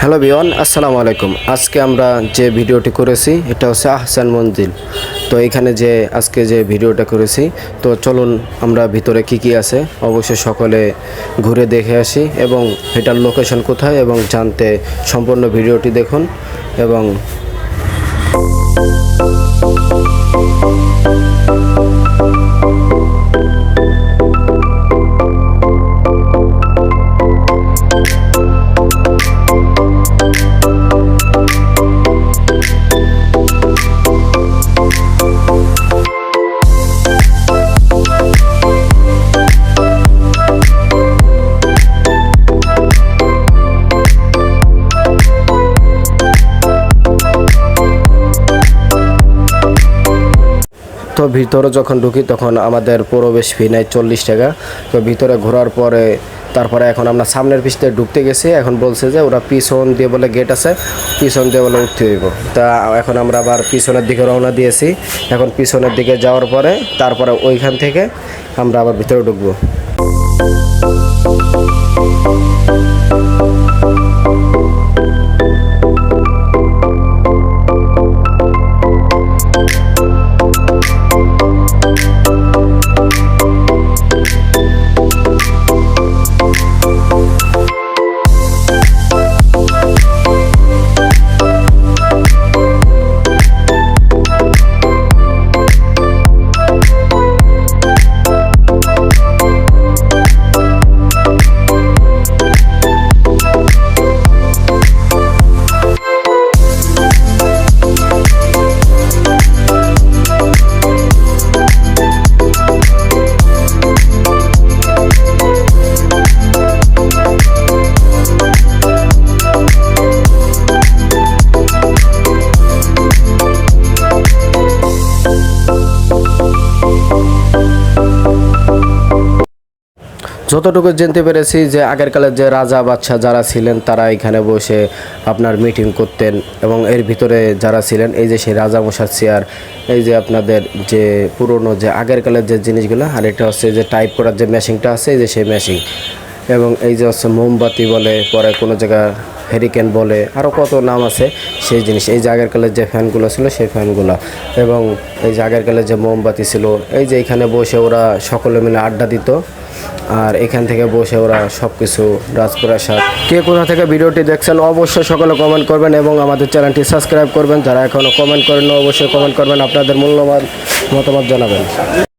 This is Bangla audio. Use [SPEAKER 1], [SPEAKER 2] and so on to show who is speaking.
[SPEAKER 1] হ্যালো বিওয়ান, আসসালামু আলাইকুম। আজকে আমরা যে ভিডিওটি করেছি, এটা হচ্ছে আহসান মঞ্জিল। তো এখানে যে আজকে যে ভিডিওটা করেছি, তো চলুন আমরা ভিতরে কি কি আছে, অবশ্যই সকলে ঘুরে দেখে আসি এবং এটার লোকেশন কোথায় এবং জানতে সম্পূর্ণ ভিডিওটি দেখুন এবং তো ভিতরে যখন ঢুকি তখন আমাদের প্রবেশ ফি নেয় চল্লিশ টাকা। তো ভিতরে ঘোরার পরে তারপরে এখন আমরা সামনের পিছতে ঢুকতে গেছি। এখন বলছে যে ওরা পিছন দিয়ে বলে গেট আছে, পিছন দিয়ে বলে উঠতে হইব। তা এখন আমরা আবার পিছনের দিকে রওনা দিয়েছি। এখন পিছনের দিকে যাওয়ার পরে তারপরে ওইখান থেকে আমরা আবার ভিতরে ঢুকবো। যতটুকু জানতে পেরেছি যে আগের কালের যে রাজা বাদশা যারা ছিলেন, তারা এখানে বসে আপনার মিটিং করতেন এবং এর ভিতরে যারা ছিলেন, এই যে সেই রাজা মশার চেয়ার এই যে আপনাদের যে পুরনো যে আগের কালের যে জিনিসগুলো, আর এটা হচ্ছে যে টাইপ করার যে মেশিনটা আছে, এই যে সেই মেশিন এবং এই যে হচ্ছে মোমবাতি বলে, পরে কোনো জায়গা হেরিকেন বলে আরও কত নাম আছে সেই জিনিস। এই যে আগের কালের যে ফ্যানগুলো ছিল, সেই ফ্যানগুলো। এবং এই যে আগের কালের যে মোমবাতি ছিল, এই যে এখানে বসে ওরা সকলে মিলে আড্ডা দিত। আর এখান থেকে বসে ওরা সব কিছু রাজপ্রাসাদ কে কোথা থেকে ভিডিওটি দেখছেন অবশ্যই সকলে কমেন্ট করবেন এবং আমাদের চ্যানেলটি সাবস্ক্রাইব করবেন। যারা এখনও কমেন্ট করেন অবশ্যই কমেন্ট করবেন। আপনাদের মূল্যবান মতামত জানাবেন।